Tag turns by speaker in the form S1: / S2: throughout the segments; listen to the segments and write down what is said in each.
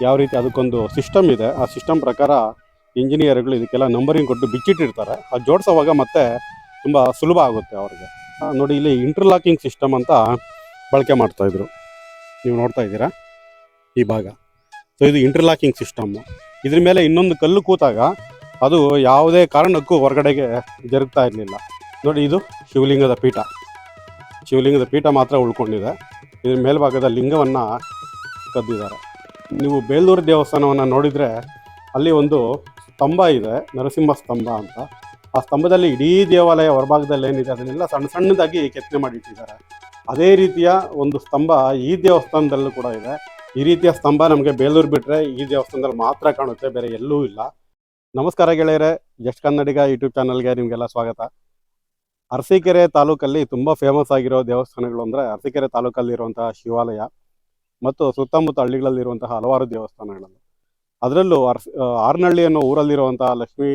S1: ಯಾವ ರೀತಿ ಅದಕ್ಕೊಂದು ಸಿಸ್ಟಮ್ ಇದೆ, ಆ ಸಿಸ್ಟಮ್ ಪ್ರಕಾರ ಇಂಜಿನಿಯರ್ಗಳು ಇದಕ್ಕೆಲ್ಲ ನಂಬರಿಂಗ್ ಕೊಟ್ಟು ಬಿಚ್ಚಿಟ್ಟಿರ್ತಾರೆ. ಅದು ಜೋಡಿಸೋವಾಗ ಮತ್ತೆ ತುಂಬ ಸುಲಭ ಆಗುತ್ತೆ ಅವ್ರಿಗೆ. ನೋಡಿ, ಇಲ್ಲಿ ಇಂಟರ್ಲಾಕಿಂಗ್ ಸಿಸ್ಟಮ್ ಅಂತ ಬಳಕೆ ಮಾಡ್ತಾ ಇದ್ರು. ನೀವು ನೋಡ್ತಾ ಇದ್ದೀರಾ? ಈ ಭಾಗ. ಸೊ ಇದು ಇಂಟರ್ಲಾಕಿಂಗ್ ಸಿಸ್ಟಮ್ ಇದ್ರ ಮೇಲೆ ಇನ್ನೊಂದು ಕಲ್ಲು ಕೂತಾಗ ಅದು ಯಾವುದೇ ಕಾರಣಕ್ಕೂ ಹೊರಗಡೆಗೆ ಜರುಗ್ತಾ ಇರಲಿಲ್ಲ. ನೋಡಿ, ಇದು ಶಿವಲಿಂಗದ ಪೀಠ. ಶಿವಲಿಂಗದ ಪೀಠ ಮಾತ್ರ ಉಳ್ಕೊಂಡಿದೆ. ಇದ್ರ ಮೇಲ್ಭಾಗದ ಲಿಂಗವನ್ನು ಕದ್ದಿದ್ದಾರೆ. ನೀವು ಬೇಲೂರು ದೇವಸ್ಥಾನವನ್ನು ನೋಡಿದರೆ ಅಲ್ಲಿ ಒಂದು ಸ್ತಂಭ ಇದೆ, ನರಸಿಂಹ ಸ್ತಂಭ ಅಂತ. ಆ ಸ್ತಂಭದಲ್ಲಿ ಇಡೀ ದೇವಾಲಯ ಹೊರಭಾಗದಲ್ಲಿ ಏನಿದೆ, ಅದನ್ನೆಲ್ಲ ಸಣ್ಣ ಸಣ್ಣದಾಗಿ ಕೆತ್ತನೆ ಮಾಡಿಟ್ಟಿದ್ದಾರೆ. ಅದೇ ರೀತಿಯ ಒಂದು ಸ್ತಂಭ ಈ ದೇವಸ್ಥಾನದಲ್ಲೂ ಕೂಡ ಇದೆ. ಈ ರೀತಿಯ ಸ್ತಂಭ ನಮಗೆ ಬೇಲೂರು ಬಿಟ್ಟರೆ ಈ ದೇವಸ್ಥಾನದಲ್ಲಿ ಮಾತ್ರ ಕಾಣುತ್ತೆ, ಬೇರೆ ಎಲ್ಲೂ ಇಲ್ಲ. ನಮಸ್ಕಾರ ಗೆಳೆಯರೆ ಜಸ್ಟ್ ಕನ್ನಡಿಗ ಯೂಟ್ಯೂಬ್ ಚಾನಲ್ಗೆ ನಿಮಗೆಲ್ಲ ಸ್ವಾಗತ. ಅರಸೀಕೆರೆ ತಾಲೂಕಲ್ಲಿ ತುಂಬ ಫೇಮಸ್ ಆಗಿರೋ ದೇವಸ್ಥಾನಗಳು ಅಂದರೆ ಅರಸೀಕೆರೆ ತಾಲೂಕಲ್ಲಿರುವಂಥ ಶಿವಾಲಯ. ಮತ್ತು ಸುತ್ತಮುತ್ತ ಹಳ್ಳಿಗಳಲ್ಲಿರುವಂತಹ ಹಲವಾರು ದೇವಸ್ಥಾನಗಳನ್ನು. ಅದರಲ್ಲೂ ಅರ್ಸ್ ಆರ್ನಹಳ್ಳಿ ಅನ್ನೋ ಊರಲ್ಲಿರುವಂತಹ ಲಕ್ಷ್ಮೀ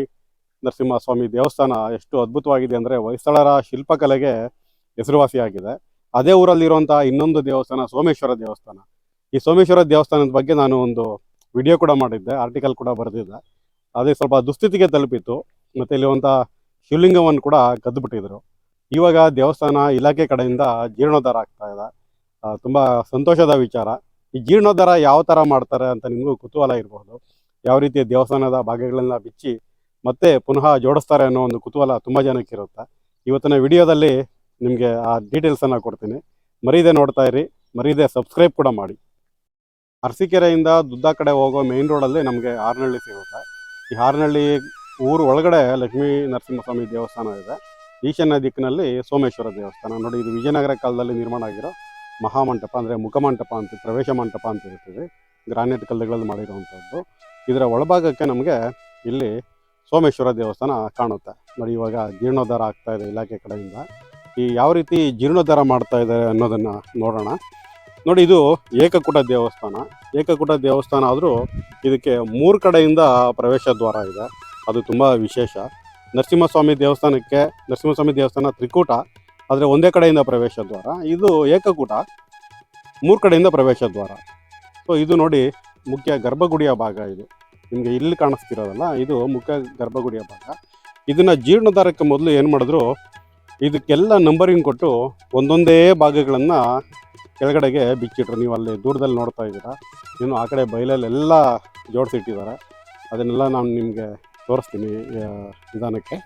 S1: ನರಸಿಂಹಸ್ವಾಮಿ ದೇವಸ್ಥಾನ ಎಷ್ಟು ಅದ್ಭುತವಾಗಿದೆ ಅಂದರೆ ಹೊಯ್ಸಳರ ಶಿಲ್ಪಕಲೆಗೆ ಹೆಸರುವಾಸಿಯಾಗಿದೆ. ಅದೇ ಊರಲ್ಲಿರುವಂತಹ ಇನ್ನೊಂದು ದೇವಸ್ಥಾನ ಸೋಮೇಶ್ವರ ದೇವಸ್ಥಾನ. ಈ ಸೋಮೇಶ್ವರ ದೇವಸ್ಥಾನದ ಬಗ್ಗೆ ನಾನು ಒಂದು ವಿಡಿಯೋ ಕೂಡ ಮಾಡಿದ್ದೆ, ಆರ್ಟಿಕಲ್ ಕೂಡ ಬರೆದಿದ್ದೆ. ಅದೇ ಸ್ವಲ್ಪ ದುಸ್ಥಿತಿಗೆ ತಲುಪಿತ್ತು, ಮತ್ತು ಇಲ್ಲಿರುವಂಥ ಶಿವಲಿಂಗವನ್ನು ಕೂಡ ಕದ್ದುಬಿಟ್ಟಿದ್ರು ಇವಾಗ ದೇವಸ್ಥಾನ ಇಲಾಖೆ ಕಡೆಯಿಂದ ಜೀರ್ಣೋದ್ಧಾರ ಆಗ್ತಾ ಇದೆ. ತುಂಬ ಸಂತೋಷದ ವಿಚಾರ. ಈ ಜೀರ್ಣೋದ್ಧಾರ ಯಾವ ಥರ ಮಾಡ್ತಾರೆ ಅಂತ ನಿಮಗೂ ಕುತೂಹಲ ಇರಬಹುದು. ಯಾವ ರೀತಿ ದೇವಸ್ಥಾನದ ಭಾಗಗಳನ್ನ ಬಿಚ್ಚಿ ಮತ್ತೆ ಪುನಃ ಜೋಡಿಸ್ತಾರೆ ಅನ್ನೋ ಒಂದು ಕುತೂಹಲ ತುಂಬ ಜನಕ್ಕೆ ಇರುತ್ತೆ. ಇವತ್ತಿನ ವಿಡಿಯೋದಲ್ಲಿ ನಿಮಗೆ ಆ ಡೀಟೇಲ್ಸನ್ನು ಕೊಡ್ತೀನಿ. ಮರೀದೆ ನೋಡ್ತಾ ಇರಿ. ಮರೀದೆ ಸಬ್ಸ್ಕ್ರೈಬ್ ಕೂಡ ಮಾಡಿ. ಅರಸೀಕೆರೆಯಿಂದ ದುದ್ದ ಕಡೆ ಹೋಗೋ ಮೇನ್ ರೋಡಲ್ಲಿ ನಮಗೆ ಹಾರನಹಳ್ಳಿ ಸಿಗುತ್ತೆ. ಈ ಹಾರನಹಳ್ಳಿ ಊರು ಒಳಗಡೆ ಲಕ್ಷ್ಮೀ ನರಸಿಂಹಸ್ವಾಮಿ ದೇವಸ್ಥಾನ ಇದೆ. ಈಶಾನ್ಯ ದಿಕ್ಕಿನಲ್ಲಿ ಸೋಮೇಶ್ವರ ದೇವಸ್ಥಾನ. ನೋಡಿ, ಇದು ವಿಜಯನಗರ ಕಾಲದಲ್ಲಿ ನಿರ್ಮಾಣ ಆಗಿರೋ ಮಹಾಮಂಟಪ ಅಂದರೆ ಮುಖಮಂಟಪ ಅಂತ, ಪ್ರವೇಶ ಮಂಟಪ ಅಂತ ಇರ್ತೀವಿ ಗ್ರಾನೈಟ್ ಕಲ್ಲುಗಳಲ್ಲಿ ಮಾಡಿರುವಂಥದ್ದು ಇದರ ಒಳಭಾಗಕ್ಕೆ ನಮಗೆ ಇಲ್ಲಿ ಸೋಮೇಶ್ವರ ದೇವಸ್ಥಾನ ಕಾಣುತ್ತೆ. ನೋಡಿ, ಇವಾಗ ಜೀರ್ಣೋದ್ಧಾರ ಆಗ್ತಾ ಇದೆ ಇಲಾಖೆ ಕಡೆಯಿಂದ. ಈ ಯಾವ ರೀತಿ ಜೀರ್ಣೋದ್ಧಾರ ಮಾಡ್ತಾ ಇದ್ದಾರೆ ಅನ್ನೋದನ್ನು ನೋಡೋಣ. ನೋಡಿ, ಇದು ಏಕಕೂಟ ದೇವಸ್ಥಾನ. ಏಕಕೂಟ ದೇವಸ್ಥಾನ ಆದರೂ ಇದಕ್ಕೆ ಮೂರು ಕಡೆಯಿಂದ ಪ್ರವೇಶ ದ್ವಾರ ಇದೆ. ಅದು ತುಂಬ ವಿಶೇಷ. ನರಸಿಂಹಸ್ವಾಮಿ ದೇವಸ್ಥಾನಕ್ಕೆ, ನರಸಿಂಹಸ್ವಾಮಿ ದೇವಸ್ಥಾನ ತ್ರಿಕೂಟ ಆದರೆ ಒಂದೇ ಕಡೆಯಿಂದ ಪ್ರವೇಶ ದ್ವಾರ, ಇದು ಏಕಕೂಟ, ಮೂರು ಕಡೆಯಿಂದ ಪ್ರವೇಶ ದ್ವಾರ. ಸೊ ಇದು ನೋಡಿ ಮುಖ್ಯ ಗರ್ಭಗುಡಿಯ ಭಾಗ ಇದು. ನಿಮಗೆ ಇಲ್ಲಿ ಕಾಣಿಸ್ತಿರೋದಲ್ಲ, ಇದು ಮುಖ್ಯ ಗರ್ಭಗುಡಿಯ ಭಾಗ. ಇದನ್ನು ಜೀರ್ಣೋದ್ಧಾರಕ್ಕೆ ಮೊದಲು ಏನು ಮಾಡಿದ್ರು, ಇದಕ್ಕೆಲ್ಲ ನಂಬರಿಂಗ್ ಕೊಟ್ಟು ಒಂದೊಂದೇ ಭಾಗಗಳನ್ನು ಕೆಳಗಡೆಗೆ ಬಿಚ್ಚಿಟ್ರು. ನೀವು ಅಲ್ಲಿ ದೂರದಲ್ಲಿ ನೋಡ್ತಾ ಇದ್ದೀರಾ, ಇನ್ನು ಆ ಕಡೆ ಬಯಲಲ್ಲೆಲ್ಲ ಜೋಡಿಸಿಟ್ಟಿದ್ದಾರೆ. ಅದನ್ನೆಲ್ಲ ನಾನು ನಿಮಗೆ ತೋರಿಸ್ತೀನಿ ವಿಧಾನಕ್ಕೆ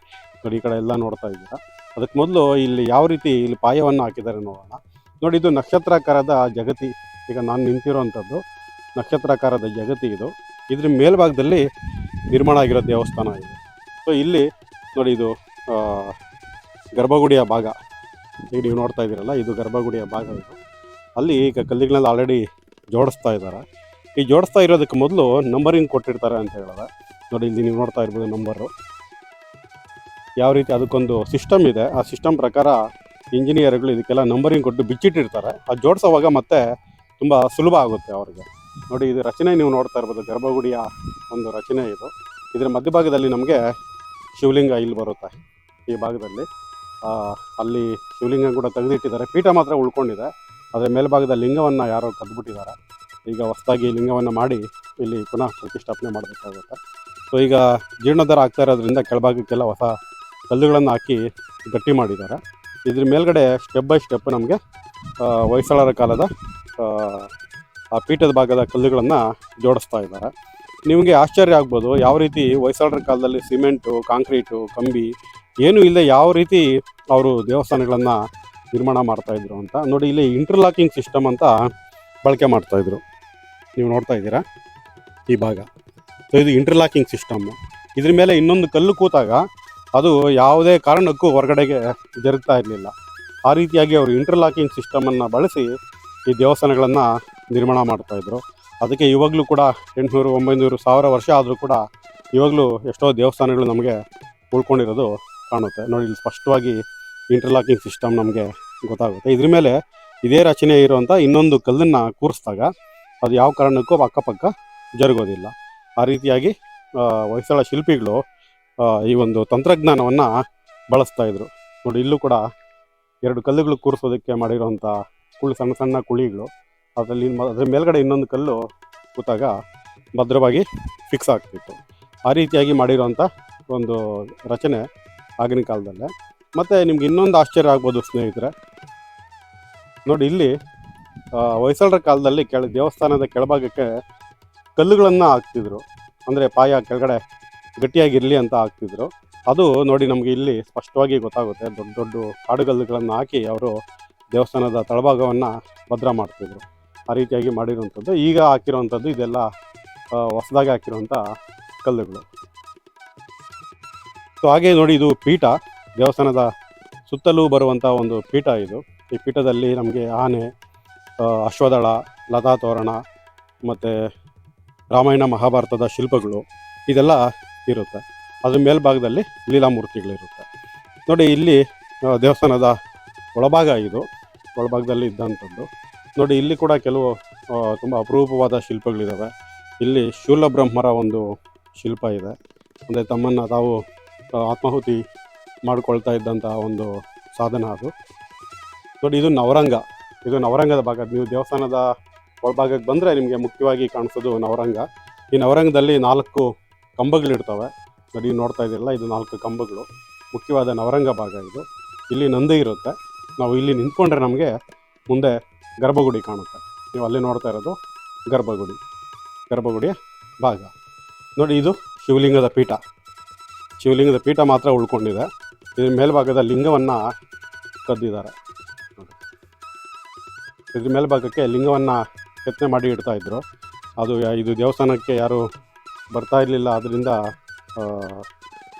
S1: ನೋಡಿ, ಈ ಕಡೆ ಎಲ್ಲ ನೋಡ್ತಾ ಇದ್ದೀರಾ. ಅದಕ್ಕೆ ಮೊದಲು ಇಲ್ಲಿ ಯಾವ ರೀತಿ ಇಲ್ಲಿ ಪಾಯವನ್ನು ಹಾಕಿದ್ದಾರೆ ನೋಡೋಣ. ನೋಡಿ, ಇದು ನಕ್ಷತ್ರಾಕಾರದ ಜಗತಿ. ಈಗ ನಾನು ನಿಂತಿರೋವಂಥದ್ದು ನಕ್ಷತ್ರಾಕಾರದ ಜಗತಿ ಇದು. ಇದ್ರ ಮೇಲ್ಭಾಗದಲ್ಲಿ ನಿರ್ಮಾಣ ಆಗಿರೋ ದೇವಸ್ಥಾನ ಇದೆ. ಸೊ ಇಲ್ಲಿ ನೋಡಿ ಇದು ಗರ್ಭಗುಡಿಯ ಭಾಗ. ಈಗ ನೀವು ನೋಡ್ತಾ ಇದ್ದೀರಲ್ಲ, ಇದು ಗರ್ಭಗುಡಿಯ ಭಾಗ ಇದು. ಅಲ್ಲಿ ಈಗ ಕಲ್ಲಿಗಳನ್ನ ಆಲ್ರೆಡಿ ಜೋಡಿಸ್ತಾ ಇದ್ದಾರೆ. ಈ ಜೋಡಿಸ್ತಾ ಇರೋದಕ್ಕೆ ಮೊದಲು ನಂಬರಿಂಗ್ ಕೊಟ್ಟಿರ್ತಾರೆ ಅಂತ ಹೇಳಿದ್ರೆ ನೋಡಿ, ಇಲ್ಲಿ ನೀವು ನೋಡ್ತಾ ಇರ್ಬೋದು ನಂಬರು ಯಾವ ರೀತಿ ಅದಕ್ಕೊಂದು ಸಿಸ್ಟಮ್ ಇದೆ, ಆ ಸಿಸ್ಟಮ್ ಪ್ರಕಾರ ಇಂಜಿನಿಯರ್ಗಳು ಇದಕ್ಕೆಲ್ಲ ನಂಬರಿಂಗ್ ಕೊಟ್ಟು ಬಿಚ್ಚಿಟ್ಟಿರ್ತಾರೆ. ಅದು ಜೋಡಿಸೋವಾಗ ಮತ್ತೆ ತುಂಬ ಸುಲಭ ಆಗುತ್ತೆ ಅವ್ರಿಗೆ. ನೋಡಿ, ಇದು ರಚನೆ ನೀವು ನೋಡ್ತಾ ಇರ್ಬೋದು, ಗರ್ಭಗುಡಿಯ ಒಂದು ರಚನೆ ಇದು. ಇದರ ಮಧ್ಯಭಾಗದಲ್ಲಿ ನಮಗೆ ಶಿವಲಿಂಗ ಇಲ್ಲಿ ಬರುತ್ತೆ, ಈ ಭಾಗದಲ್ಲಿ. ಅಲ್ಲಿ ಶಿವಲಿಂಗ ಕೂಡ ತೆಗೆದಿಟ್ಟಿದ್ದಾರೆ. ಪೀಠ ಮಾತ್ರ ಉಳ್ಕೊಂಡಿದೆ. ಅದರ ಮೇಲ್ಭಾಗದ ಲಿಂಗವನ್ನು ಯಾರೋ ಕದ್ದುಬಿಟ್ಟಿದ್ದಾರೆ ಈಗ ಹೊಸದಾಗಿ ಲಿಂಗವನ್ನು ಮಾಡಿ ಇಲ್ಲಿ ಪುನಃ ಪ್ರತಿಷ್ಠಾಪನೆ ಮಾಡಬೇಕಾಗುತ್ತೆ. ಸೊ ಈಗ ಜೀರ್ಣೋದ್ಧಾರ ಆಗ್ತಾ ಇರೋದ್ರಿಂದ ಕೆಳಭಾಗಕ್ಕೆಲ್ಲ ಹೊಸ ಕಲ್ಲುಗಳನ್ನು ಹಾಕಿ ಗಟ್ಟಿ ಮಾಡಿದ್ದಾರೆ. ಇದ್ರ ಮೇಲ್ಗಡೆ ಸ್ಟೆಪ್ ಬೈ ಸ್ಟೆಪ್ ನಮಗೆ ಹೊಯ್ಸಳರ ಕಾಲದ ಆ, ಪೀಠದ ಭಾಗದ ಕಲ್ಲುಗಳನ್ನು ಜೋಡಿಸ್ತಾ ಇದ್ದಾರೆ. ನಿಮಗೆ ಆಶ್ಚರ್ಯ ಆಗ್ಬೋದು ಯಾವ ರೀತಿ ಹೊಯ್ಸಳರ ಕಾಲದಲ್ಲಿ ಸಿಮೆಂಟು ಕಾಂಕ್ರೀಟು ಕಂಬಿ ಏನೂ ಇಲ್ಲದೆ ಯಾವ ರೀತಿ ಅವರು ದೇವಸ್ಥಾನಗಳನ್ನು ನಿರ್ಮಾಣ ಮಾಡ್ತಾಯಿದ್ರು ಅಂತ. ನೋಡಿ ಇಲ್ಲಿ ಇಂಟರ್ಲಾಕಿಂಗ್ ಸಿಸ್ಟಮ್ ಅಂತ ಬಳಕೆ ಮಾಡ್ತಾಯಿದ್ರು ನೀವು ನೋಡ್ತಾ ಇದ್ದೀರಾ? ಈ ಭಾಗ. ಸೊ ಇದು ಇಂಟರ್ಲಾಕಿಂಗ್ ಸಿಸ್ಟಮ್ಮು ಇದ್ರ ಮೇಲೆ ಇನ್ನೊಂದು ಕಲ್ಲು ಕೂತಾಗ ಅದು ಯಾವುದೇ ಕಾರಣಕ್ಕೂ ಹೊರಗಡೆಗೆ ಜರುಗ್ತಾ ಇರಲಿಲ್ಲ. ಆ ರೀತಿಯಾಗಿ ಅವರು ಇಂಟರ್ಲಾಕಿಂಗ್ ಸಿಸ್ಟಮನ್ನು ಬಳಸಿ ಈ ದೇವಸ್ಥಾನಗಳನ್ನು ನಿರ್ಮಾಣ ಮಾಡ್ತಾಯಿದ್ರು ಅದಕ್ಕೆ ಇವಾಗಲೂ ಕೂಡ ಎಂಟುನೂರು, ಒಂಬೈನೂರು, ಸಾವಿರ ವರ್ಷ ಆದರೂ ಕೂಡ ಇವಾಗಲೂ ಎಷ್ಟೋ ದೇವಸ್ಥಾನಗಳು ನಮಗೆ ಉಳ್ಕೊಂಡಿರೋದು ಕಾಣುತ್ತೆ. ನೋಡಿ, ಇಲ್ಲಿ ಸ್ಪಷ್ಟವಾಗಿ ಇಂಟರ್ಲಾಕಿಂಗ್ ಸಿಸ್ಟಮ್ ನಮಗೆ ಗೊತ್ತಾಗುತ್ತೆ. ಇದ್ರ ಮೇಲೆ ಇದೇ ರಚನೆ ಇರುವಂಥ ಇನ್ನೊಂದು ಕಲ್ಲನ್ನು ಕೂರಿಸಿದಾಗ ಅದು ಯಾವ ಕಾರಣಕ್ಕೂ ಅಕ್ಕಪಕ್ಕ ಜರುಗೋದಿಲ್ಲ. ಆ ರೀತಿಯಾಗಿ ಹೊಯ್ಸಳ ಶಿಲ್ಪಿಗಳು ಈ ಒಂದು ತಂತ್ರಜ್ಞಾನವನ್ನು ಬಳಸ್ತಾ ಇದ್ರು. ನೋಡಿ, ಇಲ್ಲೂ ಕೂಡ ಎರಡು ಕಲ್ಲುಗಳು ಕೂರಿಸೋದಕ್ಕೆ ಮಾಡಿರುವಂಥ ಕುಳಿ ಸಣ್ಣ ಸಣ್ಣ ಕುಳಿಗಳು. ಅದರಲ್ಲಿ ಅದರ ಮೇಲ್ಗಡೆ ಇನ್ನೊಂದು ಕಲ್ಲು ಕೂತಾಗ ಭದ್ರವಾಗಿ ಫಿಕ್ಸ್ ಆಗ್ತಿತ್ತು. ಆ ರೀತಿಯಾಗಿ ಮಾಡಿರೋಂಥ ಒಂದು ರಚನೆ ಆಗಿನ ಕಾಲದಲ್ಲೇ. ಮತ್ತು ನಿಮ್ಗೆ ಇನ್ನೊಂದು ಆಶ್ಚರ್ಯ ಆಗ್ಬೋದು ಸ್ನೇಹಿತರೆ. ನೋಡಿ, ಇಲ್ಲಿ ಹೊಯ್ಸಳರ ಕಾಲದಲ್ಲಿ ಕೆಳ ದೇವಸ್ಥಾನದ ಕೆಳಭಾಗಕ್ಕೆ ಕಲ್ಲುಗಳನ್ನು ಹಾಕ್ತಿದ್ರು. ಅಂದರೆ ಪಾಯ ಕೆಳಗಡೆ ಗಟ್ಟಿಯಾಗಿರಲಿ ಅಂತ ಹಾಕ್ತಿದ್ರು. ಅದು ನೋಡಿ ನಮಗೆ ಇಲ್ಲಿ ಸ್ಪಷ್ಟವಾಗಿ ಗೊತ್ತಾಗುತ್ತೆ. ದೊಡ್ಡ ದೊಡ್ಡ ಕಾಡುಗಲ್ಲುಗಳನ್ನು ಹಾಕಿ ಅವರು ದೇವಸ್ಥಾನದ ತಳಭಾಗವನ್ನು ಭದ್ರ ಮಾಡ್ತಿದ್ರು. ಆ ರೀತಿಯಾಗಿ ಮಾಡಿರುವಂಥದ್ದು. ಈಗ ಹಾಕಿರುವಂಥದ್ದು ಇದೆಲ್ಲ ಹೊಸದಾಗಿ ಹಾಕಿರುವಂಥ ಕಲ್ಲುಗಳು. ಸೊ, ಹಾಗೆ ನೋಡಿ ಇದು ಪೀಠ. ದೇವಸ್ಥಾನದ ಸುತ್ತಲೂ ಬರುವಂಥ ಒಂದು ಪೀಠ ಇದು. ಈ ಪೀಠದಲ್ಲಿ ನಮಗೆ ಆನೆ ಅಶ್ವದಳ ಲತಾ ತೋರಣ ಮತ್ತು ರಾಮಾಯಣ ಮಹಾಭಾರತದ ಶಿಲ್ಪಗಳು ಇದೆಲ್ಲ ಇರುತ್ತೆ. ಅದ್ರ ಮೇಲ್ಭಾಗದಲ್ಲಿ ಲೀಲಾಮೂರ್ತಿಗಳಿರುತ್ತೆ. ನೋಡಿ, ಇಲ್ಲಿ ದೇವಸ್ಥಾನದ ಒಳಭಾಗ ಇದು. ಒಳಭಾಗದಲ್ಲಿ ಇದ್ದಂಥದ್ದು. ನೋಡಿ, ಇಲ್ಲಿ ಕೂಡ ಕೆಲವು ತುಂಬ ಅಪರೂಪವಾದ ಶಿಲ್ಪಗಳಿದ್ದಾವೆ ಇಲ್ಲಿ ಶೂಲಬ್ರಹ್ಮರ ಒಂದು ಶಿಲ್ಪ ಇದೆ. ಅಂದರೆ ತಮ್ಮನ್ನು ತಾವು ಆತ್ಮಾಹುತಿ ಮಾಡಿಕೊಳ್ತಾ ಇದ್ದಂಥ ಒಂದು ಸಾಧನ ಅದು. ನೋಡಿ, ಇದು ನವರಂಗ. ಇದು ನವರಂಗದ ಭಾಗ. ನೀವು ದೇವಸ್ಥಾನದ ಒಳಭಾಗಕ್ಕೆ ಬಂದರೆ ನಿಮಗೆ ಮುಖ್ಯವಾಗಿ ಕಾಣಿಸೋದು ನವರಂಗ. ಈ ನವರಂಗದಲ್ಲಿ ನಾಲ್ಕು ಕಂಬಗಳಿರ್ತವೆ. ನೀವು ನೋಡ್ತಾ ಇದ್ದೀರಲ್ಲ, ಇದು ನಾಲ್ಕು ಕಂಬಗಳು. ಮುಖ್ಯವಾದ ನವರಂಗ ಭಾಗ ಇದು. ಇಲ್ಲಿ ನಂದಿ ಇರುತ್ತೆ. ನಾವು ಇಲ್ಲಿ ನಿಂತ್ಕೊಂಡ್ರೆ ನಮಗೆ ಮುಂದೆ ಗರ್ಭಗುಡಿ ಕಾಣುತ್ತೆ. ನೀವು ಅಲ್ಲಿ ನೋಡ್ತಾ ಇರೋದು ಗರ್ಭಗುಡಿ, ಗರ್ಭಗುಡಿಯ ಭಾಗ. ನೋಡಿ, ಇದು ಶಿವಲಿಂಗದ ಪೀಠ. ಶಿವಲಿಂಗದ ಪೀಠ ಮಾತ್ರ ಉಳ್ಕೊಂಡಿದೆ. ಇದ್ರ ಮೇಲ್ಭಾಗದ ಲಿಂಗವನ್ನು ಕದ್ದಿದ್ದಾರೆ. ಇದ್ರ ಮೇಲ್ಭಾಗಕ್ಕೆ ಲಿಂಗವನ್ನು ಕೆತ್ತನೆ ಮಾಡಿ ಇಡ್ತಾ ಇದ್ರು. ಅದು ಇದು ದೇವಸ್ಥಾನಕ್ಕೆ ಯಾರು ಬರ್ತಾ ಇರಲಿಲ್ಲ. ಅದರಿಂದ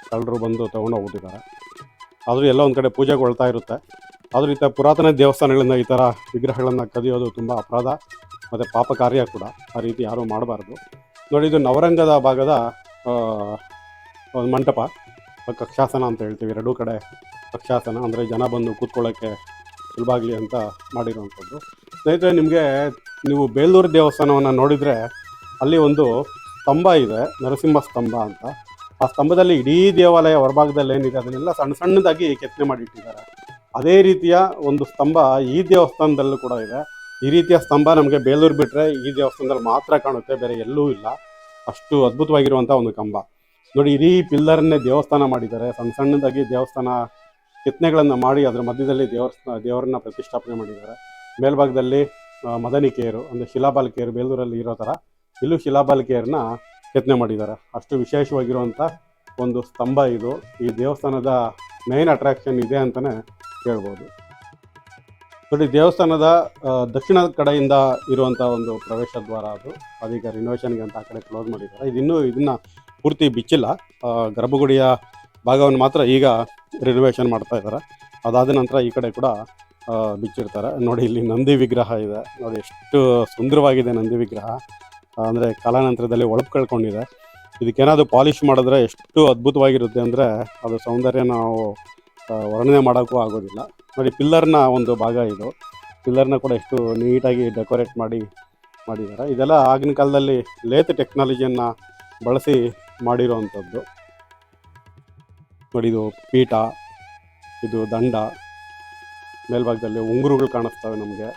S1: ಕಳ್ಳರು ಬಂದು ತೊಗೊಂಡು ಹೋಗ್ಬಿಟ್ಟಿದ್ದಾರೆ. ಆದರೂ ಎಲ್ಲ ಒಂದು ಕಡೆ ಪೂಜೆಗೊಳ್ತಾ ಇರುತ್ತೆ. ಆದರೂ ಈ ಥರ ಪುರಾತನ ದೇವಸ್ಥಾನಗಳಿಂದ ಈ ಥರ ವಿಗ್ರಹಗಳನ್ನು ಕದಿಯೋದು ತುಂಬ ಅಪರಾಧ ಮತ್ತು ಪಾಪ ಕಾರ್ಯ ಕೂಡ. ಆ ರೀತಿ ಯಾರೂ ಮಾಡಬಾರ್ದು. ನೋಡಿ, ಇದು ನವರಂಗದ ಭಾಗದ ಒಂದು ಮಂಟಪ. ಕಕ್ಷಾಸನ ಅಂತ ಹೇಳ್ತೀವಿ. ಎರಡೂ ಕಡೆ ಕಕ್ಷಾಸನ. ಅಂದರೆ ಜನ ಬಂದು ಕೂತ್ಕೊಳ್ಳೋಕ್ಕೆ ಸುಲಭ ಆಗಲಿ ಅಂತ ಮಾಡಿರುವಂಥದ್ದು. ಸ್ನೇಹಿತರೆ, ನಿಮಗೆ ನೀವು ಬೇಲೂರು ದೇವಸ್ಥಾನವನ್ನು ನೋಡಿದರೆ ಅಲ್ಲಿ ಒಂದು ಸ್ತಂಭ ಇದೆ, ನರಸಿಂಹ ಸ್ತಂಭ ಅಂತ. ಆ ಸ್ತಂಭದಲ್ಲಿ ಇಡೀ ದೇವಾಲಯ ಹೊರಭಾಗದಲ್ಲಿ ಏನಿದೆ, ಅದನ್ನೆಲ್ಲ ಸಣ್ಣ ಸಣ್ಣದಾಗಿ ಕೆತ್ತನೆ ಮಾಡಿಟ್ಟಿದ್ದಾರೆ. ಅದೇ ರೀತಿಯ ಒಂದು ಸ್ತಂಭ ಈ ದೇವಸ್ಥಾನದಲ್ಲೂ ಕೂಡ ಇದೆ. ಈ ರೀತಿಯ ಸ್ತಂಭ ನಮಗೆ ಬೇಲೂರು ಬಿಟ್ಟರೆ ಈ ದೇವಸ್ಥಾನದಲ್ಲಿ ಮಾತ್ರ ಕಾಣುತ್ತೆ, ಬೇರೆ ಎಲ್ಲೂ ಇಲ್ಲ. ಅಷ್ಟು ಅದ್ಭುತವಾಗಿರುವಂಥ ಒಂದು ಕಂಬ. ನೋಡಿ, ಇಡೀ ಪಿಲ್ಲರನ್ನೇ ದೇವಸ್ಥಾನ ಮಾಡಿದ್ದಾರೆ. ಸಣ್ಣ ಸಣ್ಣದಾಗಿ ದೇವಸ್ಥಾನ ಕೆತ್ತನೆಗಳನ್ನು ಮಾಡಿ ಅದರ ಮಧ್ಯದಲ್ಲಿ ದೇವಸ್ಥಾನ, ದೇವರನ್ನ ಪ್ರತಿಷ್ಠಾಪನೆ ಮಾಡಿದ್ದಾರೆ. ಮೇಲ್ಭಾಗದಲ್ಲಿ ಮದನಿಕೆಯರು ಅಂದರೆ ಶಿಲಾಬಾಲಿಕೆಯರು ಬೇಲೂರಲ್ಲಿ ಇರೋ ಥರ ಇಲ್ಲೂ ಶಿಲಾಬಾಲಿಕೆಯರನ್ನ ಕೆತ್ತನೆ ಮಾಡಿದ್ದಾರೆ. ಅಷ್ಟು ವಿಶೇಷವಾಗಿರುವಂಥ ಒಂದು ಸ್ತಂಭ ಇದು. ಈ ದೇವಸ್ಥಾನದ ಮೇನ್ ಅಟ್ರಾಕ್ಷನ್ ಇದೆ ಅಂತಲೇ ಹೇಳ್ಬೋದು. ನೋಡಿ, ದೇವಸ್ಥಾನದ ದಕ್ಷಿಣ ಕಡೆಯಿಂದ ಇರುವಂಥ ಒಂದು ಪ್ರವೇಶ ದ್ವಾರ ಅದು. ಅದೀಗ ರಿನೋವೇಷನ್ಗೆ ಅಂತ ಆ ಕಡೆ ಕ್ಲೋಸ್ ಮಾಡಿದ್ದಾರೆ. ಇದಿನ್ನೂ ಇದನ್ನು ಪೂರ್ತಿ ಬಿಚ್ಚಿಲ್ಲ. ಗರ್ಭಗುಡಿಯ ಭಾಗವನ್ನು ಮಾತ್ರ ಈಗ ರಿನೋವೇಷನ್ ಮಾಡ್ತಾ ಇದ್ದಾರೆ. ಅದಾದ ನಂತರ ಈ ಕಡೆ ಕೂಡ ಬಿಚ್ಚಿರ್ತಾರೆ. ನೋಡಿ, ಇಲ್ಲಿ ನಂದಿ ವಿಗ್ರಹ ಇದೆ. ನೋಡಿ, ಎಷ್ಟು ಸುಂದರವಾಗಿದೆ ನಂದಿ ವಿಗ್ರಹ. ಅಂದರೆ ಕಾಲಾನಂತರದಲ್ಲಿ ಒಳಪು ಕಳ್ಕೊಂಡಿದೆ. ಇದಕ್ಕೇನಾದರೂ ಪಾಲಿಷ್ ಮಾಡಿದ್ರೆ ಎಷ್ಟು ಅದ್ಭುತವಾಗಿರುತ್ತೆ ಅಂದರೆ ಅದು ಸೌಂದರ್ಯ ನಾವು ವರ್ಣನೆ ಮಾಡೋಕ್ಕೂ ಆಗೋದಿಲ್ಲ. ನೋಡಿ, ಪಿಲ್ಲರ್ನ ಒಂದು ಭಾಗ ಇದು. ಪಿಲ್ಲರ್ನ ಕೂಡ ಎಷ್ಟು ನೀಟಾಗಿ ಡೆಕೋರೇಟ್ ಮಾಡಿ, ಮಾಡಿದ್ದಾರೆ. ಇದೆಲ್ಲ ಆಗಿನ ಕಾಲದಲ್ಲಿ ಲೇತ್ ಟೆಕ್ನಾಲಜಿಯನ್ನು ಬಳಸಿ ಮಾಡಿರೋವಂಥದ್ದು. ನೋಡಿ, ಇದು ಪೀಠ, ಇದು ದಂಡ, ಮೇಲ್ಭಾಗದಲ್ಲಿ ಉಂಗುರುಗಳು ಕಾಣಿಸ್ತವೆ ನಮಗೆ.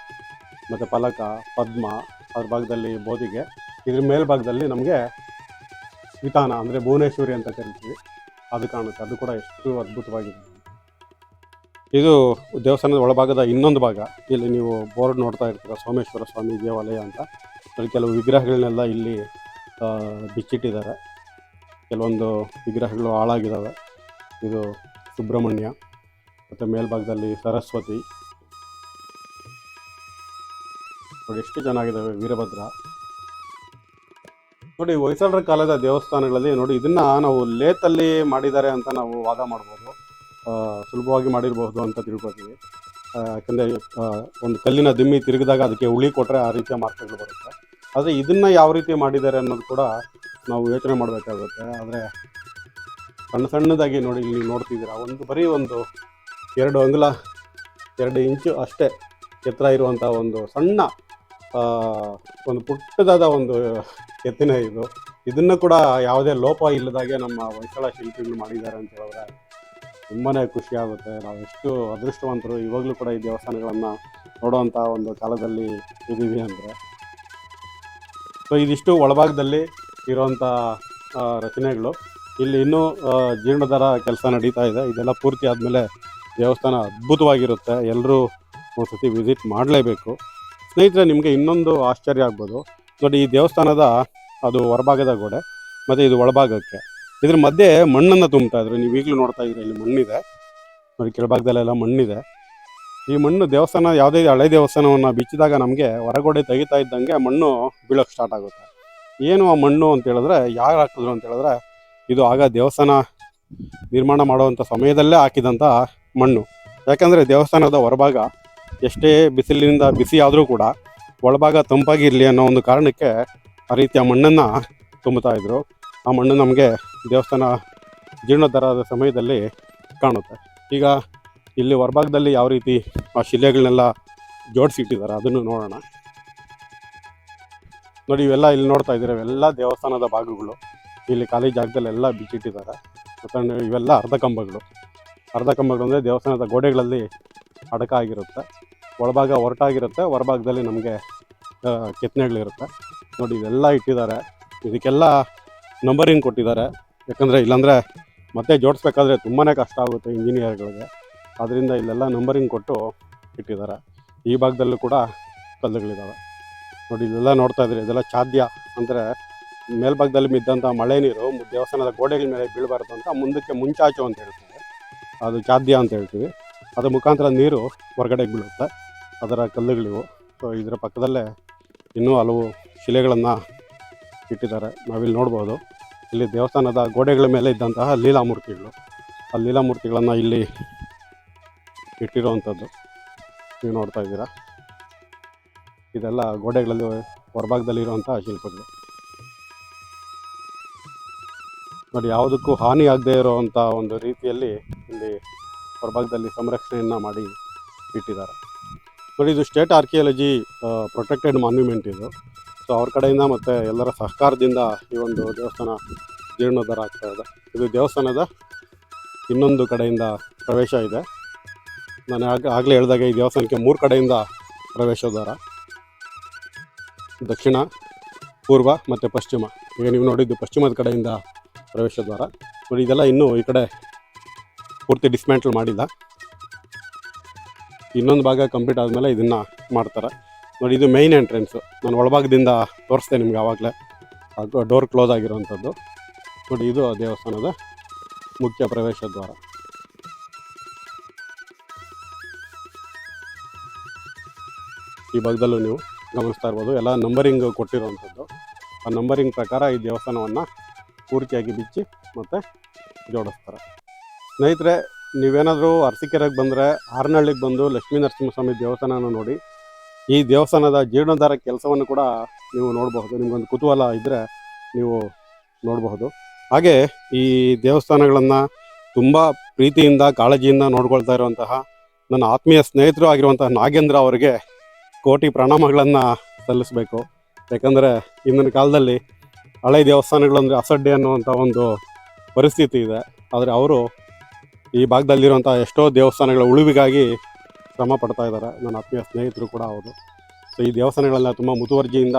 S1: ಮತ್ತು ಫಲಕ, ಪದ್ಮ, ಅದ್ರ ಭಾಗದಲ್ಲಿ ಬೋಧಿಗೆ ಇದ್ರ ಮೇಲ್ಭಾಗದಲ್ಲಿ ನಮಗೆ ವಿತಾನ ಅಂದರೆ ಭುವನೇಶ್ವರಿ ಅಂತ ಕರಿತೀವಿ. ಅದು ಕಾಣುತ್ತೆ. ಅದು ಕೂಡ ಎಷ್ಟು ಅದ್ಭುತವಾಗಿದೆ. ಇದು ದೇವಸ್ಥಾನದ ಒಳಭಾಗದ ಇನ್ನೊಂದು ಭಾಗ. ಇಲ್ಲಿ ನೀವು ಬೋರ್ಡ್ ನೋಡ್ತಾ ಇರ್ತೀರ, ಸೋಮೇಶ್ವರ ಸ್ವಾಮಿ ದೇವಾಲಯ ಅಂತ. ಅಲ್ಲಿ ಕೆಲವು ವಿಗ್ರಹಗಳನ್ನೆಲ್ಲ ಇಲ್ಲಿ ಬಿಚ್ಚಿಟ್ಟಿದ್ದಾರೆ. ಕೆಲವೊಂದು ವಿಗ್ರಹಗಳು ಹಾಳಾಗಿದ್ದಾವೆ ಇದು ಸುಬ್ರಹ್ಮಣ್ಯ, ಮತ್ತು ಮೇಲ್ಭಾಗದಲ್ಲಿ ಸರಸ್ವತಿ. ಎಷ್ಟು ಚೆನ್ನಾಗಿದ್ದಾವೆ ವೀರಭದ್ರ. ನೋಡಿ, ಹೊಯ್ಸಳರ ಕಾಲದ ದೇವಸ್ಥಾನಗಳಲ್ಲಿ ನೋಡಿ, ಇದನ್ನ ನಾವು ಲೇತಲ್ಲಿ ಮಾಡಿದ್ದಾರೆ ಅಂತ ನಾವು ವಾದ ಮಾಡ್ಬೋದು. ಸುಲಭವಾಗಿ ಮಾಡಿರಬಹುದು ಅಂತ ತಿಳ್ಕೊತೀವಿ ಯಾಕಂದರೆ ಒಂದು ಕಲ್ಲಿನ ದಿಮ್ಮಿ ತಿರುಗಿದಾಗ ಅದಕ್ಕೆ ಉಳಿ ಕೊಟ್ಟರೆ ಆ ರೀತಿಯ ಮಾರ್ಕ್ಗಳು ಬರುತ್ತೆ. ಆದರೆ ಇದನ್ನ ಯಾವ ರೀತಿ ಮಾಡಿದ್ದಾರೆ ಅನ್ನೋದು ಕೂಡ ನಾವು ಯೋಚನೆ ಮಾಡಬೇಕಾಗುತ್ತೆ. ಆದರೆ, ಸಣ್ಣ ಸಣ್ಣದಾಗಿ ನೋಡಿ, ಇಲ್ಲಿ ನೋಡ್ತಿದ್ದೀರಾ, ಒಂದು ಬರೀ ಒಂದು ಎರಡು ಅಂಗುಲ, ಎರಡು ಇಂಚು ಅಷ್ಟೇ ಎತ್ತರ ಇರುವಂಥ ಒಂದು ಸಣ್ಣ ಒಂದು ಪುಟ್ಟದಾದ ಒಂದು ಕೆತ್ತಿನ ಇದು. ಇದನ್ನು ಕೂಡ ಯಾವುದೇ ಲೋಪ ಇಲ್ಲದಾಗೆ ನಮ್ಮ ಹೊಯ್ಸಳ ಶಿಲ್ಪಿಗಳು ಮಾಡಿದ್ದಾರೆ ಅಂತ ಹೇಳಿದ್ರೆ ತುಂಬಾ ಖುಷಿ ಆಗುತ್ತೆ. ನಾವು ಎಷ್ಟು ಅದೃಷ್ಟವಂತರು ಇವಾಗಲೂ ಕೂಡ ಈ ದೇವಸ್ಥಾನಗಳನ್ನು ನೋಡುವಂಥ ಒಂದು ಕಾಲದಲ್ಲಿ ಇದ್ದೀವಿ ಅಂದರೆ. ಸೊ ಇದಿಷ್ಟು ಒಳಭಾಗದಲ್ಲಿ ಇರುವಂತ ರಚನೆಗಳು. ಇಲ್ಲಿ ಇನ್ನೂ ಜೀರ್ಣೋದ್ಧಾರ ಕೆಲಸ ನಡೀತಾ ಇದೆ. ಇದೆಲ್ಲ ಪೂರ್ತಿ ಆದಮೇಲೆ ದೇವಸ್ಥಾನ ಅದ್ಭುತವಾಗಿರುತ್ತೆ. ಎಲ್ಲರೂ ಒಂದ್ಸತಿ ವಿಸಿಟ್ ಮಾಡಲೇಬೇಕು. ಸ್ನೇಹಿತರೆ, ನಿಮಗೆ ಇನ್ನೊಂದು ಆಶ್ಚರ್ಯ ಆಗ್ಬೋದು. ನೋಡಿ, ಈ ದೇವಸ್ಥಾನದ ಅದು ಹೊರಭಾಗದ ಗೋಡೆ ಮತ್ತು ಇದು ಒಳಭಾಗಕ್ಕೆ. ಇದ್ರ ಮಧ್ಯೆ ಮಣ್ಣನ್ನು ತುಂಬ್ತಾ ಇದ್ರು. ನೀವು ಈಗಲೂ ನೋಡ್ತಾ ಇದ್ರೆ ಇಲ್ಲಿ ಮಣ್ಣಿದೆ. ನೋಡಿ, ಕೆಳಭಾಗದಲ್ಲೆಲ್ಲ ಮಣ್ಣಿದೆ. ಈ ಮಣ್ಣು ದೇವಸ್ಥಾನ, ಯಾವುದೇ ಹಳೆ ದೇವಸ್ಥಾನವನ್ನು ಬಿಚ್ಚಿದಾಗ ನಮಗೆ ಹೊರಗೋಡೆ ತೆಗಿತಾ ಇದ್ದಂಗೆ ಮಣ್ಣು ಬೀಳೋಕ್ಕೆ ಸ್ಟಾರ್ಟ್ ಆಗುತ್ತೆ. ಏನು ಆ ಮಣ್ಣು ಅಂತ ಹೇಳಿದ್ರೆ, ಯಾರು ಹಾಕಿದ್ರು ಅಂತ ಹೇಳಿದ್ರೆ, ಇದು ಆಗ ದೇವಸ್ಥಾನ ನಿರ್ಮಾಣ ಮಾಡುವಂಥ ಸಮಯದಲ್ಲೇ ಹಾಕಿದಂಥ ಮಣ್ಣು. ಯಾಕಂದರೆ ದೇವಸ್ಥಾನದ ಹೊರಭಾಗ ಎಷ್ಟೇ ಬಿಸಿಲಿನಿಂದ ಬಿಸಿ ಆದರೂ ಕೂಡ ಒಳಭಾಗ ತಂಪಾಗಿರಲಿ ಅನ್ನೋ ಒಂದು ಕಾರಣಕ್ಕೆ ಆ ರೀತಿಯ ಮಣ್ಣನ್ನು ತುಂಬುತ್ತಾ ಇದ್ದರು ಆ ಮಣ್ಣು ನಮಗೆ ದೇವಸ್ಥಾನ ಜೀರ್ಣೋದ್ಧಾರದ ಸಮಯದಲ್ಲಿ ಕಾಣುತ್ತೆ. ಈಗ ಇಲ್ಲಿ ಹೊರಭಾಗದಲ್ಲಿ ಯಾವ ರೀತಿ ಆ ಶಿಲೆಗಳನ್ನೆಲ್ಲ ಜೋಡಿಸಿಟ್ಟಿದ್ದಾರೆ ಅದನ್ನು ನೋಡೋಣ. ನೋಡಿ, ಇವೆಲ್ಲ ಇಲ್ಲಿ ನೋಡ್ತಾ ಇದ್ದೀರ, ಇವೆಲ್ಲ ದೇವಸ್ಥಾನದ ಭಾಗಗಳು. ಇಲ್ಲಿ ಖಾಲಿ ಜಾಗದಲ್ಲೆಲ್ಲ ಬಿಚ್ಚಿಟ್ಟಿದ್ದಾರೆ. ಮತ್ತು ಇವೆಲ್ಲ ಅರ್ಧ ಕಂಬಗಳು ಅರ್ಧ ಕಂಬಗಳು ಅಂದರೆ ದೇವಸ್ಥಾನದ ಗೋಡೆಗಳಲ್ಲಿ ಅಡಕ ಆಗಿರುತ್ತೆ. ಒಳಭಾಗ ಹೊರಟಾಗಿರುತ್ತೆ, ಹೊರಭಾಗದಲ್ಲಿ ನಮಗೆ ಕೆತ್ತನೆಗಳಿರುತ್ತೆ ನೋಡಿ ಇದೆಲ್ಲ ಇಟ್ಟಿದ್ದಾರೆ. ಇದಕ್ಕೆಲ್ಲ ನಂಬರಿಂಗ್ ಕೊಟ್ಟಿದ್ದಾರೆ. ಯಾಕಂದರೆ ಇಲ್ಲಾಂದರೆ ಮತ್ತೆ ಜೋಡಿಸ್ಬೇಕಾದ್ರೆ ತುಂಬಾ ಕಷ್ಟ ಆಗುತ್ತೆ ಇಂಜಿನಿಯರ್ಗಳಿಗೆ ಅದರಿಂದ ಇಲ್ಲೆಲ್ಲ ನಂಬರಿಂಗ್ ಕೊಟ್ಟು ಇಟ್ಟಿದ್ದಾರೆ. ಈ ಭಾಗದಲ್ಲೂ ಕೂಡ ಕಲ್ಲುಗಳಿದ್ದಾವೆ ನೋಡಿ ಇದೆಲ್ಲ ನೋಡ್ತಾ ಇದ್ರಿ ಇದೆಲ್ಲ ಚಾದ್ಯ. ಅಂದರೆ ಮೇಲ್ಭಾಗದಲ್ಲಿ ಬಿದ್ದಂಥ ಮಳೆ ನೀರು ದೇವಸ್ಥಾನದ ಗೋಡೆಗಳ ಮೇಲೆ ಬೀಳಬಾರ್ದು ಅಂತ ಮುಂದಕ್ಕೆ ಮುಂಚಾಚು ಅಂತ ಹೇಳ್ತೀವಿ. ಅದು ಚಾದ್ಯ ಅಂತ ಹೇಳ್ತೀವಿ. ಅದ್ರ ಮುಖಾಂತರ ನೀರು ಹೊರಗಡೆ ಬೀಳುತ್ತೆ. ಅದರ ಕಲ್ಲುಗಳಿವು. ಸೊ ಇದರ ಪಕ್ಕದಲ್ಲೇ ಇನ್ನೂ ಹಲವು ಶಿಲೆಗಳನ್ನು ಇಟ್ಟಿದ್ದಾರೆ. ನಾವಿಲ್ಲಿ ನೋಡ್ಬೋದು. ಇಲ್ಲಿ ದೇವಸ್ಥಾನದ ಗೋಡೆಗಳ ಮೇಲೆ ಇದ್ದಂತಹ ಲೀಲಾಮೂರ್ತಿಗಳು. ಆ ಲೀಲಾಮೂರ್ತಿಗಳನ್ನು ಇಲ್ಲಿ ಇಟ್ಟಿರುವಂಥದ್ದು ನೀವು ನೋಡ್ತಾ ಇದ್ದೀರಾ. ಇದೆಲ್ಲ ಗೋಡೆಗಳಲ್ಲಿ ಹೊರಭಾಗದಲ್ಲಿ ಇರುವಂತಹ ಶಿಲ್ಪಗಳು. ನೋಡಿ, ಯಾವುದಕ್ಕೂ ಹಾನಿ ಆಗದೇ ಇರುವಂಥ ಒಂದು ರೀತಿಯಲ್ಲಿ ಇಲ್ಲಿ ಹೊರಭಾಗದಲ್ಲಿ ಸಂರಕ್ಷಣೆಯನ್ನು ಮಾಡಿ ಇಟ್ಟಿದ್ದಾರೆ. ನೋಡಿ ಇದು ಸ್ಟೇಟ್ ಆರ್ಕಿಯಾಲಜಿ ಪ್ರೊಟೆಕ್ಟೆಡ್ ಮಾನ್ಯುಮೆಂಟ್ ಇದು. ಸೊ ಅವ್ರ ಕಡೆಯಿಂದ ಮತ್ತು ಎಲ್ಲರ ಸಹಕಾರದಿಂದ ಈ ಒಂದು ದೇವಸ್ಥಾನ ಜೀರ್ಣೋದ್ಧಾರ ಆಗ್ತಾ ಇದೆ. ಇದು ದೇವಸ್ಥಾನದ ಇನ್ನೊಂದು ಕಡೆಯಿಂದ ಪ್ರವೇಶ ಇದೆ. ನಾನು ಆಗ, ಆಗಲೇ ಹೇಳಿದಾಗ ಈ ದೇವಸ್ಥಾನಕ್ಕೆ ಮೂರು ಕಡೆಯಿಂದ ಪ್ರವೇಶ ದ್ವಾರ ದಕ್ಷಿಣ, ಪೂರ್ವ ಮತ್ತು ಪಶ್ಚಿಮ. ಈಗ ನೀವು ನೋಡಿದ್ದು ಪಶ್ಚಿಮದ ಕಡೆಯಿಂದ ಪ್ರವೇಶ ದ್ವಾರ ಬಟ್ ಇದೆಲ್ಲ ಇನ್ನೂ ಈ ಕಡೆ ಪೂರ್ತಿ ಡಿಸ್ಮ್ಯಾಂಟಲ್ ಮಾಡಿಲ್ಲ. ಇನ್ನೊಂದು ಭಾಗ ಕಂಪ್ಲೀಟ್ ಆದಮೇಲೆ ಇದನ್ನು ಮಾಡ್ತಾರೆ. ನೋಡಿ, ಇದು ಮೈನ್ ಎಂಟ್ರೆನ್ಸು ನಾನು ಒಳಭಾಗದಿಂದ ತೋರಿಸ್ತೇನೆ ನಿಮ್ಗೆ ಆವಾಗಲೇ. ಡೋರ್ ಕ್ಲೋಸ್ ಆಗಿರುವಂಥದ್ದು. ನೋಡಿ, ಇದು ದೇವಸ್ಥಾನದ ಮುಖ್ಯ ಪ್ರವೇಶ ದ್ವಾರ. ಈ ಭಾಗದಲ್ಲೂ ನೀವು ಗಮನಿಸ್ತಾ ಇರ್ಬೋದು. ಎಲ್ಲ ನಂಬರಿಂಗ್ ಕೊಟ್ಟಿರುವಂಥದ್ದು. ಆ ನಂಬರಿಂಗ್ ಪ್ರಕಾರ ಈ ದೇವಸ್ಥಾನವನ್ನು ಪೂರ್ತಿಯಾಗಿ ಬಿಚ್ಚಿ ಮತ್ತು ಜೋಡಿಸ್ತಾರೆ. ಸ್ನೇಹಿತರೆ ನೀವೇನಾದರೂ ಅರಸಿಕೆರೆಗೆ ಬಂದರೆ ಹಾರನಹಳ್ಳಿಗೆ ಬಂದು ಲಕ್ಷ್ಮೀ ನರಸಿಂಹಸ್ವಾಮಿ ದೇವಸ್ಥಾನನ ನೋಡಿ. ಈ ದೇವಸ್ಥಾನದ ಜೀರ್ಣೋದ್ಧಾರ ಕೆಲಸವನ್ನು ಕೂಡ ನೀವು ನೋಡಬಹುದು. ನಿಮಗೊಂದು ಕುತೂಹಲ ಇದ್ದರೆ ನೀವು ನೋಡಬಹುದು. ಹಾಗೆ ಈ ದೇವಸ್ಥಾನಗಳನ್ನು ತುಂಬ ಪ್ರೀತಿಯಿಂದ, ಕಾಳಜಿಯಿಂದ ನೋಡ್ಕೊಳ್ತಾ ಇರುವಂತಹ ನನ್ನ ಆತ್ಮೀಯ ಸ್ನೇಹಿತರು ಆಗಿರುವಂತಹ ನಾಗೇಂದ್ರ ಅವರಿಗೆ ಕೋಟಿ ಪ್ರಣಾಮಗಳನ್ನು ಸಲ್ಲಿಸಬೇಕು. ಯಾಕಂದರೆ ಇಂದಿನ ಕಾಲದಲ್ಲಿ ಹಳೆ ದೇವಸ್ಥಾನಗಳಂದರೆ ಅಸಡ್ಡೆ ಅನ್ನುವಂಥ ಒಂದು ಪರಿಸ್ಥಿತಿ ಇದೆ. ಆದರೆ ಅವರು ಈ ಭಾಗದಲ್ಲಿರುವಂಥ ಎಷ್ಟೋ ದೇವಸ್ಥಾನಗಳ ಉಳಿವಿಗಾಗಿ ಶ್ರಮ ಪಡ್ತಾ ಇದ್ದಾರೆ. ನನ್ನ ಆತ್ಮೀಯ ಸ್ನೇಹಿತರು ಕೂಡ ಹೌದು. ಸೊ ಈ ದೇವಸ್ಥಾನಗಳನ್ನ ತುಂಬ ಮುತುವರ್ಜಿಯಿಂದ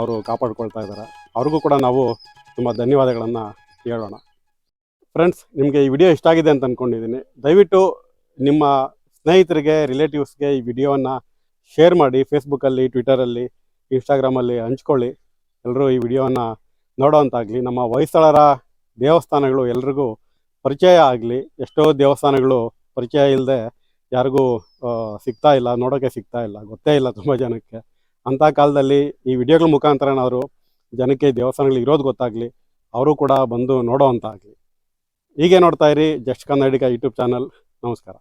S1: ಅವರು ಕಾಪಾಡ್ಕೊಳ್ತಾ ಇದ್ದಾರೆ. ಅವ್ರಿಗೂ ಕೂಡ ನಾವು ತುಂಬ ಧನ್ಯವಾದಗಳನ್ನು ಹೇಳೋಣ. ಫ್ರೆಂಡ್ಸ್ ನಿಮಗೆ ಈ ವಿಡಿಯೋ ಇಷ್ಟ ಆಗಿದೆ ಅಂತ ಅಂದ್ಕೊಂಡಿದ್ದೀನಿ ದಯವಿಟ್ಟು ನಿಮ್ಮ ಸ್ನೇಹಿತರಿಗೆ ರಿಲೇಟಿವ್ಸ್ಗೆ ಈ ವಿಡಿಯೋವನ್ನು ಶೇರ್ ಮಾಡಿ. ಫೇಸ್ಬುಕ್ಕಲ್ಲಿ ಟ್ವಿಟರಲ್ಲಿ ಇನ್ಸ್ಟಾಗ್ರಾಮಲ್ಲಿ ಹಂಚ್ಕೊಳ್ಳಿ. ಎಲ್ಲರೂ ಈ ವಿಡಿಯೋವನ್ನು ನೋಡೋವಂತಾಗಲಿ. ನಮ್ಮ ಹೊಯ್ಸಳರ ದೇವಸ್ಥಾನಗಳು ಎಲ್ರಿಗೂ ಪರಿಚಯ ಆಗಲಿ, ಎಷ್ಟೋ ದೇವಸ್ಥಾನಗಳು ಪರಿಚಯ ಇಲ್ಲದೆ ಯಾರಿಗೂ ಸಿಗ್ತಾ ಇಲ್ಲ ನೋಡೋಕ್ಕೆ ಸಿಗ್ತಾ ಇಲ್ಲ, ಗೊತ್ತೇ ಇಲ್ಲ ತುಂಬ ಜನಕ್ಕೆ. ಅಂಥ ಕಾಲದಲ್ಲಿ ಈ ವಿಡಿಯೋಗಳ ಮುಖಾಂತರನಾದರೂ ಜನಕ್ಕೆ ದೇವಸ್ಥಾನಗಳು ಇರೋದು ಗೊತ್ತಾಗಲಿ, ಅವರು ಕೂಡ ಬಂದು ನೋಡೋ ಅಂತ ಆಗಲಿ. ಹೀಗೆ ನೋಡ್ತಾ ಇರಿ ಜಸ್ಟ್ ಕನ್ನಡಿಗ ಯೂಟ್ಯೂಬ್ ಚಾನಲ್. ನಮಸ್ಕಾರ.